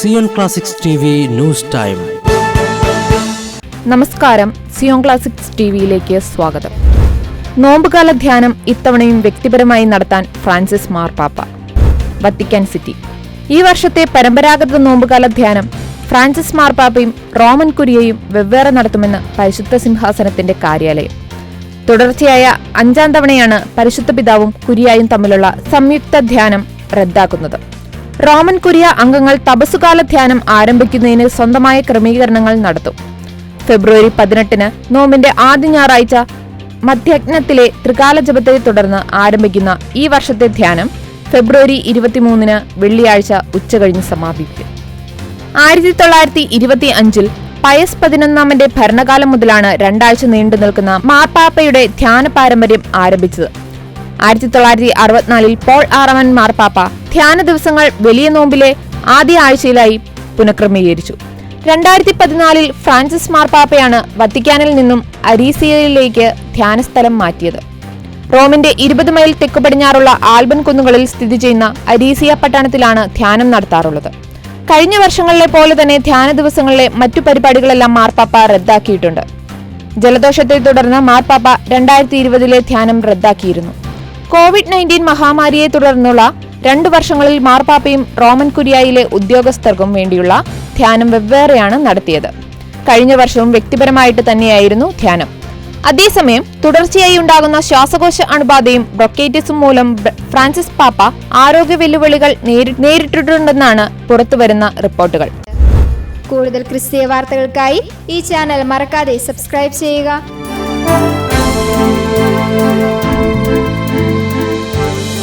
Zion classics news time നമസ്കാരം. Zion classics T വിയിലേക്ക് സ്വാഗതം. നോമ്പുകാല ധ്യാനം ഇത്തവണയും വ്യക്തിപരമായി നടത്താൻ ഫ്രാൻസിസ് മാർപ്പാപ്പ വത്തിക്കാൻ സിറ്റി. ഈ വർഷത്തെ പരമ്പരാഗത നോമ്പുകാല ധ്യാനം ഫ്രാൻസിസ് മാർപ്പാപ്പയും റോമൻ കുരിയയും വെവ്വേറെ നടത്തുമെന്ന് പരിശുദ്ധ സിംഹാസനത്തിന്റെ കാര്യാലയം. തുടർച്ചയായ അഞ്ചാം തവണയാണ് പരിശുദ്ധ പിതാവും കുരിയായും തമ്മിലുള്ള സംയുക്ത ധ്യാനം റദ്ദാക്കുന്നത്. റോമൻ കുരിയ അംഗങ്ങൾ തപസ്സുകാല ധ്യാനം ആരംഭിക്കുന്നതിന് സ്വന്തമായ ക്രമീകരണങ്ങൾ നടത്തും. ഫെബ്രുവരി പതിനെട്ടിന് നോമ്പിന്റെ ആദ്യ ഞായറാഴ്ച മധ്യജ്ഞത്തിലെ ത്രികാല ജപത്തെ തുടർന്ന് ആരംഭിക്കുന്ന ഈ വർഷത്തെ ധ്യാനം ഫെബ്രുവരി ഇരുപത്തിമൂന്നിന് വെള്ളിയാഴ്ച ഉച്ചകഴിഞ്ഞ് സമാപിക്കും. ആയിരത്തി തൊള്ളായിരത്തി ഇരുപത്തി അഞ്ചിൽ പയസ് പതിനൊന്നാമന്റെ ഭരണകാലം മുതലാണ് രണ്ടാഴ്ച നീണ്ടു നിൽക്കുന്ന മാർപ്പാപ്പയുടെ ധ്യാന പാരമ്പര്യം ആരംഭിച്ചത്. ആയിരത്തി തൊള്ളായിരത്തി അറുപത്തിനാലിൽ പോൾ ആറവൻ മാർപ്പാപ്പ ധ്യാന ദിവസങ്ങൾ വലിയ നോമ്പിലെ ആദ്യ ആഴ്ചയിലായി പുനഃക്രമീകരിച്ചു. രണ്ടായിരത്തി പതിനാലിൽ ഫ്രാൻസിസ് മാർപ്പാപ്പയാണ് വത്തിക്കാനിൽ നിന്നും അരീസിയയിലേക്ക് ധ്യാനസ്ഥലം മാറ്റിയത്. റോമിന്റെ ഇരുപത് മൈൽ തെക്കു പടിഞ്ഞാറുള്ള ആൽബൻ കുന്നുകളിൽ സ്ഥിതി ചെയ്യുന്ന അരീസിയ പട്ടണത്തിലാണ് ധ്യാനം നടത്താറുള്ളത്. കഴിഞ്ഞ വർഷങ്ങളിലെ പോലെ തന്നെ ധ്യാന ദിവസങ്ങളിലെ മറ്റു പരിപാടികളെല്ലാം മാർപ്പാപ്പ റദ്ദാക്കിയിട്ടുണ്ട്. ജലദോഷത്തെ തുടർന്ന് മാർപ്പാപ്പ രണ്ടായിരത്തി ഇരുപതിലെ ധ്യാനം റദ്ദാക്കിയിരുന്നു. കോവിഡ് നയന്റീൻ മഹാമാരിയെ തുടർന്നുള്ള രണ്ടു വർഷങ്ങളിൽ മാർപ്പാപ്പയും റോമൻ കുരിയായിലെ ഉദ്യോഗസ്ഥർക്കും വേണ്ടിയുള്ള ധ്യാനം വെവ്വേറെയാണ് നടത്തിയത്. കഴിഞ്ഞ വർഷവും വ്യക്തിപരമായിട്ട് തന്നെയായിരുന്നു ധ്യാനം. അതേസമയം തുടർച്ചയായി ഉണ്ടാകുന്ന ശ്വാസകോശ അണുബാധയും ബ്രൊക്കേറ്റിസും മൂലം ഫ്രാൻസിസ് പാപ്പ ആരോഗ്യ വെല്ലുവിളികൾ നേരി- നേരിട്ടിട്ടുണ്ടെന്നാണ് പുറത്തുവരുന്ന റിപ്പോർട്ടുകൾ. കൂടുതൽ ക്രിസ്തീയ വാർത്തകൾക്കായി ഈ ചാനൽ മറക്കാതെ സബ്സ്ക്രൈബ് ചെയ്യുക.